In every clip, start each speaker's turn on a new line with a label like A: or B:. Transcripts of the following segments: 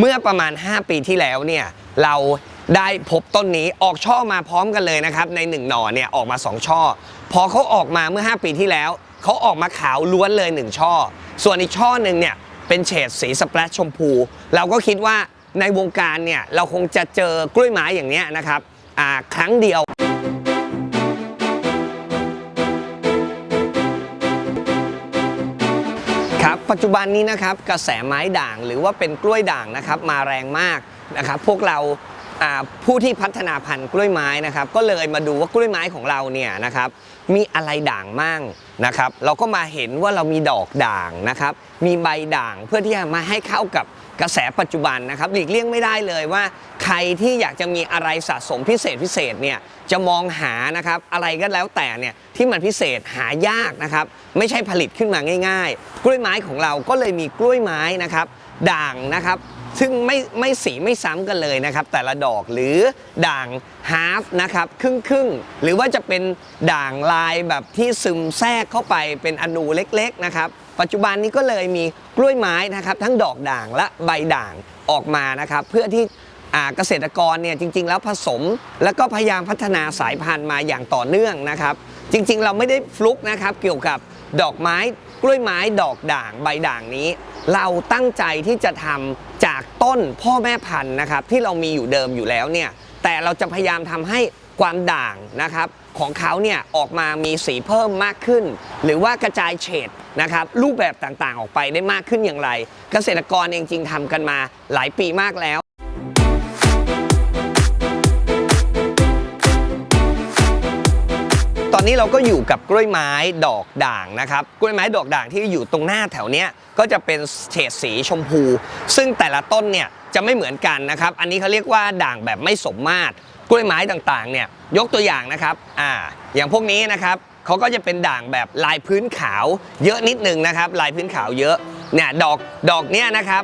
A: เมื่อประมาณ 5 ปีที่แล้วเนี่ยเราได้พบต้นนี้ออกช่อมาพร้อมกันเลยนะครับ ในหนึ่งหน่อเนี่ยออกมา 2 ช่อ พอเขาออกมาเมื่อ 5 ปีที่แล้วเขาออกมาขาวล้วนเลย 1 ช่อ ส่วนอีกช่อหนึ่งเนี่ยเป็นเฉดสีสเปรชชมพู เราก็คิดว่าในวงการเนี่ยเราคงจะเจอกล้วยไม้อย่างเนี้ยนะครับอ่าครั้งเดียว ปัจจุบันนี้นะครับกระแสไม้ด่างหรือว่าเป็นกล้วยด่างนะครับมาแรงมากนะครับพวกเราอ่าผู้ที่พัฒนาพันธุ์กล้วยไม้นะครับก็เลยมาดูว่ากล้วยไม้ของเราเนี่ยนะครับมีอะไรด่างมั่ง นะครับเราก็มาเห็นว่าเรามีดอกด่างนะครับ มีใบด่างเพื่อที่จะมาให้เข้ากับกระแสปัจจุบันนะครับหลีกเลี่ยงไม่ได้เลยว่า ใครที่อยากจะมีอะไรสะสมพิเศษพิเศษเนี่ยจะมองหานะครับอะไรก็แล้วแต่เนี่ยที่มันพิเศษหายากนะครับ ไม่ใช่ผลิตขึ้นมาง่าย ๆ กล้วยไม้ของเราก็เลยมีกล้วยไม้นะครับ ด่างนะครับ ซึ่งไม่ไม่สีไม่ซ้ำกันเลยนะครับ แต่ละดอกหรือด่างฮาฟนะครับครึ่งครึ่งหรือว่าจะเป็นด่างลายแบบที่ซึมแทรกเข้าไปเป็นอนูเล็กๆนะครับ ปัจจุบันนี้ก็เลยมีกล้วยไม้นะครับ ทั้งดอกด่างและใบด่างออกมานะครับ เพื่อที่เกษตรกรเนี่ยจริง ๆ แล้วผสม แล้วก็พยายามพัฒนาสายพันธุ์มาอย่างต่อเนื่องนะครับ จริง ๆ เราไม่ได้ฟลุกนะครับ เกี่ยวกับดอกไม้กล้วยไม้ดอกด่างใบด่างนี้ เราตั้งใจที่จะทำ จากต้นพ่อแม่พันธุ์นะครับที่เรามีอยู่เดิมอยู่แล้วเนี่ยแต่เราจะพยายามทำให้ความด่างนะครับของเขาเนี่ยออกมามีสีเพิ่มมากขึ้น หรือว่ากระจายเฉดนะครับรูปแบบต่างๆ ออกไปได้มากขึ้นอย่างไร เกษตรกรเองจริงๆทำกันมาหลายปีมากแล้ว อนนี้เราก็อยู่กับกล้วยไม้ดอกด่างนะครับ กล้วยไม้ดอกด่างที่อยู่ตรงหน้าแถวเนี้ยก็จะเป็นเฉดสีชมพู ซึ่งแต่ละต้นเนี่ยจะไม่เหมือนกันนะครับ อันนี้เขาเรียกว่าด่างแบบไม่สมมาตร กล้วยไม้ต่างๆเนี่ยยกตัวอย่างนะครับ อ่า อย่างพวกนี้นะครับเขาก็จะเป็นด่างแบบลายพื้นขาวเยอะนิดนึงนะครับ ลายพื้นขาวเยอะ เนี่ยดอกดอกเนี้ยนะครับ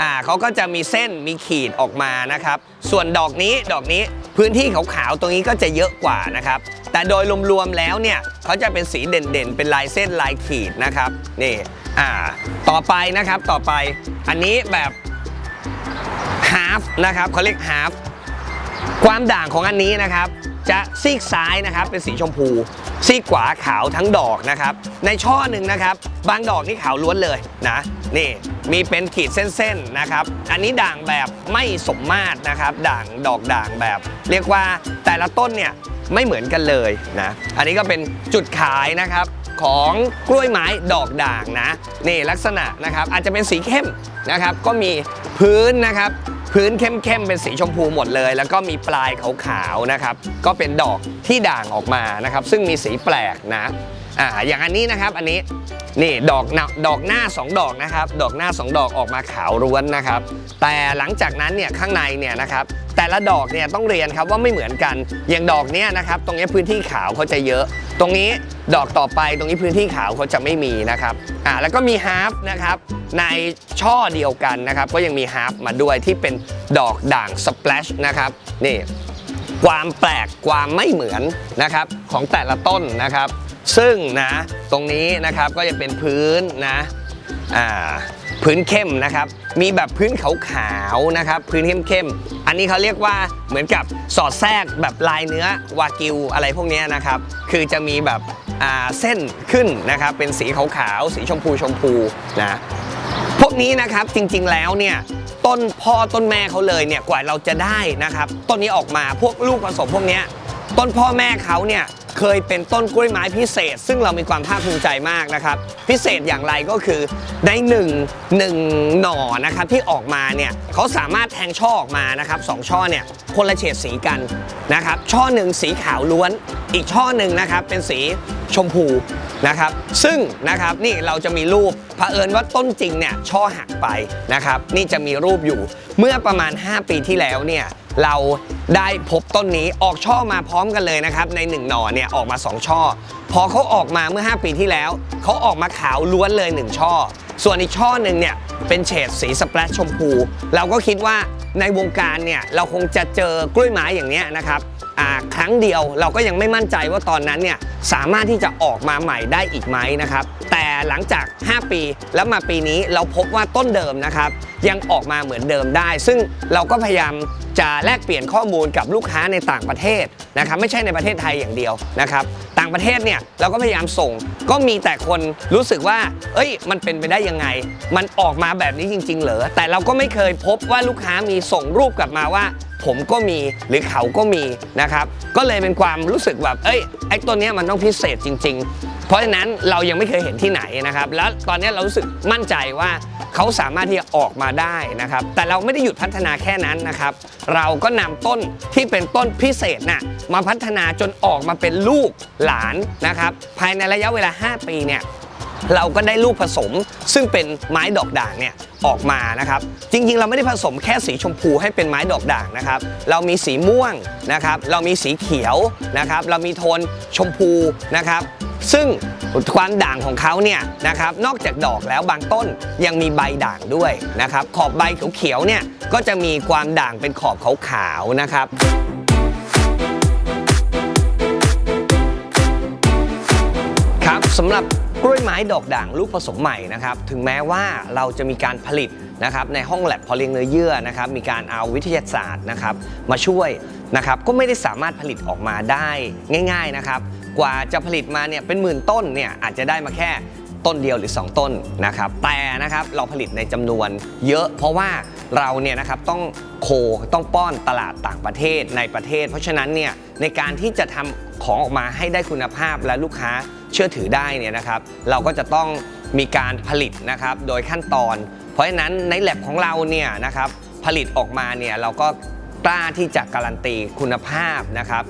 A: อ่าเขาก็จะมีเส้นมีขีดออกมานะครับ ส่วนดอกนี้ดอกนี้พื้นที่ขาวๆตรงนี้ก็จะเยอะกว่านะครับ แต่โดยรวมๆแล้วเนี่ยเขาจะเป็นสีเด่นๆ เป็นลายเส้นลายขีดนะครับนี่อ่าต่อไปนะครับต่อไปอันนี้แบบฮาฟนะครับเขาเรียกฮาฟความด่างของอันนี้นะครับ จะซีกซ้ายนะครับเป็นสีชมพู ซีกขวาขาวทั้งดอกนะครับ ในช่อหนึ่งนะครับ บางดอกนี่ขาวล้วนเลยนะ นี่มีเป็นขีดเส้นๆนะครับ อันนี้ด่างแบบไม่สมมาตรนะครับ ด่างดอกด่างแบบ เรียกว่าแต่ละต้นเนี่ยไม่เหมือนกันเลยนะ อันนี้ก็เป็นจุดขายนะครับของกล้วยไม้ดอกด่างนะ นี่ลักษณะนะครับอาจจะเป็นสีเข้มนะครับ ก็มีพื้นนะครับ พื้นเข้มๆเป็นสีชมพูหมดเลย แล้วก็มีปลายขาวๆนะครับ ก็เป็นดอกที่ด่างออกมานะครับ ซึ่งมีสีแปลกนะอ่าอย่างอันนี้นะครับอันนี้นี่ดอกหน้าดอกหน้า 2 ดอกนะครับ ดอกหน้า 2 ดอกออกมาขาวล้วนนะครับ แต่หลังจากนั้นเนี่ยข้างในเนี่ยนะครับแต่ละดอกเนี่ยต้องเรียนครับว่าไม่เหมือนกัน อย่างดอกเนี้ยนะครับ ตรงนี้พื้นที่ขาวเขาจะเยอะ ตรงนี้ ดอกต่อไปตรงนี้พื้นที่ขาวเขาจะไม่มีนะครับอ่าแล้วก็มีฮาร์ฟนะครับในช่อเดียวกันนะครับก็ยังมีฮาร์ฟมาด้วยที่เป็นดอกด่างสเปลชนะครับนี่ความแปลกความไม่เหมือนนะครับของแต่ละต้นนะครับ ซึ่งนะตรงนี้นะครับก็จะเป็นพื้นนะอ่า พื้นเข้มนะครับ มีแบบพื้นขาวๆนะครับ พื้นเข้มๆอันนี้เขาเรียกว่าเหมือนกับสอดแทรกแบบลายเนื้อวากิวอะไรพวกนี้นะครับ คือจะมีแบบเส้นขึ้นนะครับ เป็นสีขาวๆสีชมพูชมพูนะพวกนี้นะครับจริงๆแล้วเนี่ยต้นพ่อต้นแม่เขาเลยเนี่ยกว่าเราจะได้นะครับ ต้นนี้ออกมาพวกลูกผสมพวกนี้ ต้นพ่อแม่เขาเนี่ยเคยเป็นต้นกล้วยไม้พิเศษ ซึ่งเรามีความภาคภูมิใจมากนะครับ พิเศษอย่างไรก็คือในหนึ่งหนึ่งหน่อนะครับที่ออกมาเนี่ยเขาสามารถแทงช่อออกมานะครับสองช่อเนี่ยคนละเฉดสีกันนะครับช่อหนึ่งสีขาวล้วน อีกช่อหนึ่งนะครับเป็นสีชมพูนะครับ ซึ่งนะครับนี่เราจะมีรูปเผอิญว่าต้นจริงเนี่ยช่อหักไปนะครับ นี่จะมีรูปอยู่เมื่อประมาณ 5 ปีที่แล้วเนี่ย เราได้พบต้นนี้ออกช่อมาพร้อมกันเลยนะครับ ในหนึ่งหน่อเนี่ยออกมา 2 ช่อ พอเขาออกมาเมื่อ 5 ปีที่แล้ว เขาออกมาขาวล้วนเลย 1 ช่อ ส่วนอีกช่อหนึ่งเนี่ยเป็นเฉดสีสเปรชชมพู เราก็คิดว่า ในวงการเนี่ยเราคงจะเจอกล้วยไม้อย่างเนี้ยนะครับครั้งเดียวเราก็ยังไม่มั่นใจว่าตอนนั้นเนี่ยสามารถที่จะออกมาใหม่ได้อีกไหมนะครับ แต่หลังจาก 5 ปีแล้วมาปีนี้เราพบว่าต้นเดิมนะครับยังออกมาเหมือนเดิมได้ ซึ่งเราก็พยายามจะแลกเปลี่ยนข้อมูลกับลูกค้าในต่างประเทศนะครับไม่ใช่ในประเทศไทยอย่างเดียวนะครับต่างประเทศเนี่ยเราก็พยายามส่งก็มีแต่คนรู้สึกว่า เอ้ย มันเป็นไปได้ยังไง มันออกมาแบบนี้จริง ๆ เหรอแต่เราก็ไม่เคยพบว่าลูกค้ามีส่งรูปกลับมาว่า ผมก็มีหรือเขาก็มีนะครับ ก็เลยเป็นความรู้สึกแบบ เอ้ยไอ้ตัวเนี้ยมันต้องพิเศษจริง ๆ เพราะฉะนั้นเรายังไม่เคยเห็นที่ไหนนะครับ แล้วตอนนี้เรารู้สึกมั่นใจว่าเขาสามารถที่จะออกมาได้นะครับ แต่เราไม่ได้หยุดพัฒนาแค่นั้นนะครับ เราก็นำต้นที่เป็นต้นพิเศษน่ะมาพัฒนาจนออกมาเป็นลูกหลานนะครับ ภายในระยะเวลา 5 ปีเนี่ย เราก็ได้ลูกผสม ซึ่งเป็นไม้ดอกด่างเนี่ยออกมานะครับ จริงๆ เราไม่ได้ผสมแค่สีชมพูให้เป็นไม้ดอกด่างนะครับ เรามีสีม่วงนะครับ เรามีสีเขียวนะครับ เรามีโทนชมพูนะครับ ซึ่งความด่างของเขาเนี่ยนะครับ นอกจากดอกแล้วบางต้นยังมีใบด่างด้วยนะครับ ขอบใบเขียวๆเนี่ยก็จะมีความด่างเป็นขอบขาวๆนะครับครับสำหรับ กล้วยไม้ดอกด่างลูกผสมใหม่นะครับถึงแม้ว่าเราจะมีการผลิตนะครับในห้องแลบพอเลี้ยงเนื้อเยื่อนะครับมีการเอาวิทยาศาสตร์นะครับมาช่วยนะครับก็ไม่ได้สามารถผลิตออกมาได้ง่าย ๆนะครับ กว่าจะผลิตมาเนี่ยเป็นหมื่นต้นเนี่ยอาจจะได้มาแค่ต้นเดียวหรือ 2 ต้นนะครับแต่นะครับเราผลิตในจำนวนเยอะ เพราะว่าเราเนี่ยนะครับต้องโคต้องป้อนตลาดต่างประเทศในประเทศ เพราะฉะนั้นเนี่ยในการที่จะทำของออกมาให้ได้คุณภาพและลูกค้า เชื่อถือได้เนี่ยนะครับเราก็จะต้องมีการผลิตนะครับโดยขั้นตอน เพราะฉะนั้นในแลบของเราเนี่ยนะครับผลิตออกมาเนี่ยเราก็กล้าที่จะการันตีคุณภาพนะครับ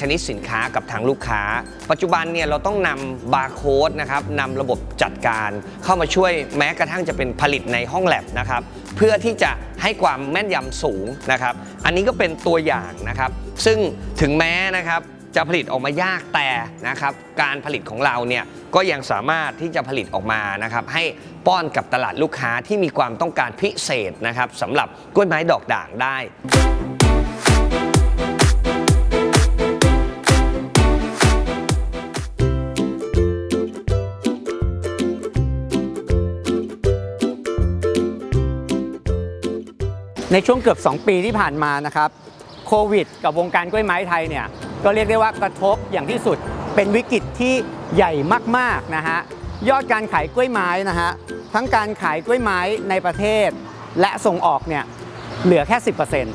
A: ชนิดสินค้ากับทางลูกค้า ปัจจุบันเนี่ยเราต้องนำบาร์โค้ดนะครับนำระบบจัดการเข้ามาช่วยแม้กระทั่งจะเป็นผลิตในห้องแลบนะครับเพื่อที่จะให้ความแม่นยำสูงนะครับ อันนี้ก็เป็นตัวอย่างนะครับ ซึ่งถึงแม้นะครับ จะผลิตออกมายากแต่นะครับการผลิตของเราเนี่ยก็ยังสามารถที่จะผลิตออกมานะครับให้ป้อนกับตลาดลูกค้าที่มีความต้องการพิเศษนะครับสำหรับกล้วยไม้ดอกด่างได้
B: ในช่วงเกือบ 2 ปีที่ผ่านมานะครับโควิด กับวงการกล้วยไม้ไทยเนี่ย ก็เรียกได้ว่ากระทบอย่างที่สุด เป็นวิกฤตที่ใหญ่มากๆนะฮะยอดการขายกล้วยไม้นะฮะทั้งการขายกล้วยไม้ในประเทศ และส่งออกเนี่ยเหลือแค่ 10%น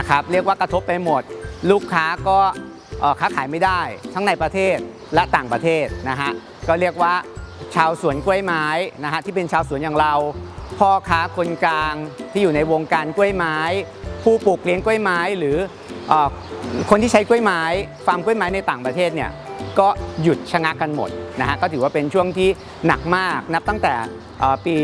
B: ะครับเรียกว่ากระทบไปหมด ลูกค้าก็ค้าขายไม่ได้ ทั้งในประเทศและต่างประเทศนะฮะก็เรียกว่าชาวสวนกล้วยไม้นะฮะที่เป็นชาวสวนอย่างเรา พ่อค้าคนกลางที่อยู่ในวงการกล้วยไม้ ผู้ปลูกเลี้ยงกล้วยไม้ หรือ คนที่ใช้กล้วยไม้ฟาร์มกล้วยไม้ในต่างประเทศเนี่ยก็หยุดชะงักกันหมดนะฮะก็ถือว่าเป็นช่วงที่หนักมากนับตั้งแต่ปี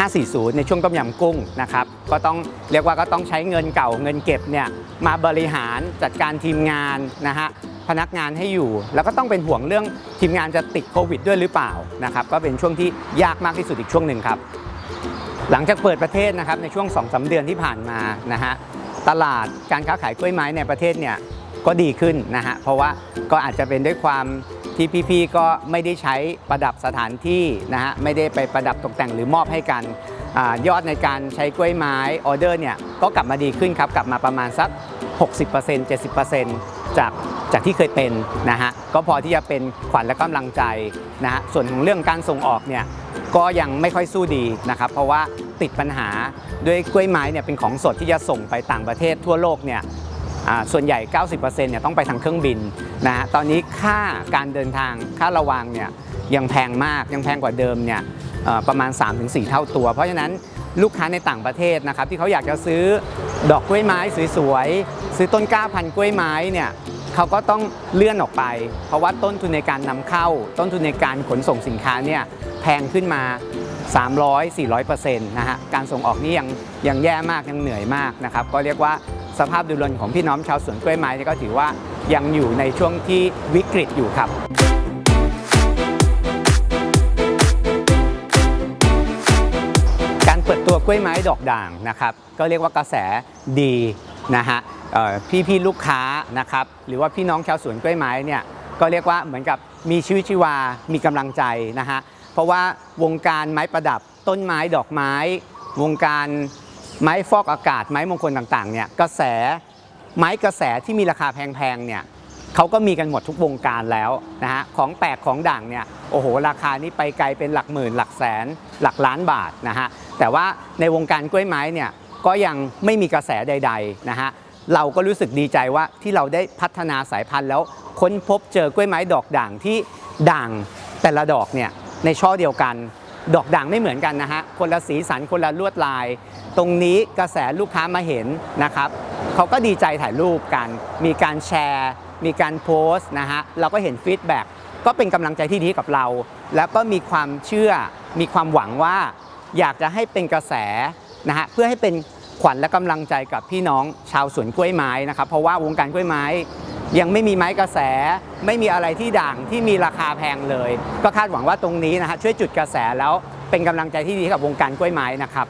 B: 2540 ในช่วงต้มยำกุ้งนะครับก็ต้องเรียกว่าก็ต้องใช้เงินเก่าเงินเก็บเนี่ยมาบริหารจัดการทีมงานนะฮะพนักงานให้อยู่ แล้วก็ต้องเป็นห่วงเรื่องทีมงานจะติดโควิดด้วยหรือเปล่านะครับก็เป็นช่วงที่ยากมากที่สุดอีกช่วงหนึ่งครับหลังจากเปิดประเทศนะครับในช่วง2อสเดือนที่ผ่านมานะฮะ ตลาดการค้าขายกล้วยไม้ในประเทศเนี่ยก็ดีขึ้นนะฮะเพราะว่าก็อาจจะเป็นด้วยความที่พี่ๆก็ไม่ได้ใช้ประดับสถานที่นะฮะไม่ได้ไปประดับตกแต่งหรือมอบให้กันอยอดในการใช้กล้วยไม้ออเดอร์เนี่ยก็กลับมาดีขึ้นครับกลับมาประมาณสัก 60% 70%จากจากที่เคยเป็นนะฮะก็พอที่จะเป็นขวัญและกำลังใจนะฮะส่วนของเรื่องการส่งออกเนี่ยก็ยังไม่ค่อยสู้ดีนะครับเพราะว่า ติดปัญหาด้วยกล้วยไม้เนี่ยเป็นของสดที่จะส่งไปต่างประเทศทั่วโลกเนี่ยส่วนใหญ่ 90%เนี่ยต้องไปทางเครื่องบินนะฮะตอนนี้ค่าการเดินทางค่าระวางเนี่ยยังแพงมากยังแพงกว่าเดิมเนี่ยประมาณ 3-4 เท่าตัว เพราะฉะนั้นลูกค้าในต่างประเทศนะครับที่เขาอยากจะซื้อดอกกล้วยไม้สวยๆซื้อต้นกล้าพันกล้วยไม้เนี่ยเขาก็ต้องเลื่อนออกไป เพราะว่าต้นทุนในการนำเข้า ต้นทุนในการขนส่งสินค้าเนี่ยแพงขึ้นมา 300 400%นะฮะการส่งออกนี่ยังยังแย่มากยังเหนื่อยมากนะครับก็เรียกว่าสภาพดยรวมของพี่น้องชาวสวนกล้วยไม้นี่ก็ถือว่ายังอยู่ในช่วงที่วิกฤตอยู่ครับการเปิดตัวกล้วยไม้ดอกด่างนะครับก็เรียกว่ากระแสดีนะฮะเอ่พี่ลูกค้านะครับหรือว่าพี่น้องชาวสวนกล้วยไม้เนี่ยก็เรียกว่าเหมือนกับมีชีวิตชีวา มีกำลังใจนะฮะ ราะว่าวงการไม้ประดับ ต้นไม้ดอกไม้ วงการไม้ฟอกอากาศไม้มงคลต่างๆเนี่ยกระแสไม้กระแสที่มีราคาแพงๆเนี่ยเขาก็มีกันหมดทุกวงการแล้วนะฮะของแปลกของด่างเนี่ยโอ้โหราคานี้ไปไกลเป็นหลักหมื่น หลักแสน หลักล้านบาทนะฮะแต่ว่าในวงการกล้วยไม้เนี่ยก็ยังไม่มีกระแสใด ๆนะฮะเราก็รู้สึกดีใจว่าที่เราได้พัฒนาสายพันธุ์แล้วค้นพบเจอกล้วยไม้ดอกด่างที่ด่างแต่ละดอกเนี่ย ในช่อเดียวกัน ดอกด่างไม่เหมือนกันนะฮะคนละสีสันคนละลวดลาย ตรงนี้กระแสลูกค้ามาเห็นนะครับเขาก็ดีใจถ่ายรูปกัน มีการแชร์ มีการโพสต์นะฮะเราก็เห็นฟีดแบ็กก็เป็นกำลังใจที่ดีกับเรา แล้วก็มีความเชื่อมีความหวังว่า อยากจะให้เป็นกระแสนะฮะเพื่อให้เป็นขวัญและกำลังใจกับพี่น้องชาวสวนกล้วยไม้นะครับเพราะว่าวงการกล้วยไม้ ยังไม่มีไม้กระแส ไม่มีอะไรที่ด่างที่มีราคาแพงเลย ก็คาดหวังว่าตรงนี้นะฮะช่วยจุดกระแสแล้วเป็นกำลังใจที่ดีให้กับวงการกล้วยไม้นะครับ